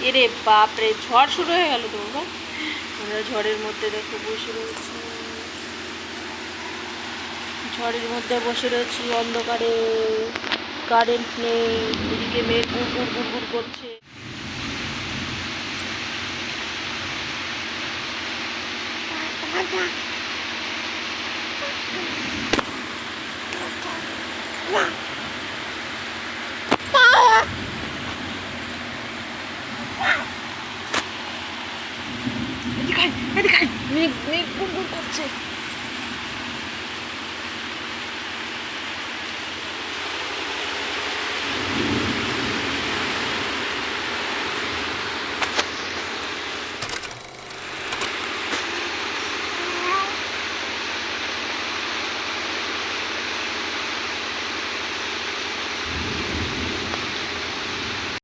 এরে বাপরে ঝড় শুরু হয়ে গেল তো আমরা ঝড়ের মধ্যে দেখো বসে রয়েছি ঝড়ের মধ্যে বসে রয়েছি অন্ধকারে কারেন্ট নেই এদিকে মেঘ গুড় গুড় গুড় গুড় করছে এদিকে এদিকে গুড় গুড় করছে।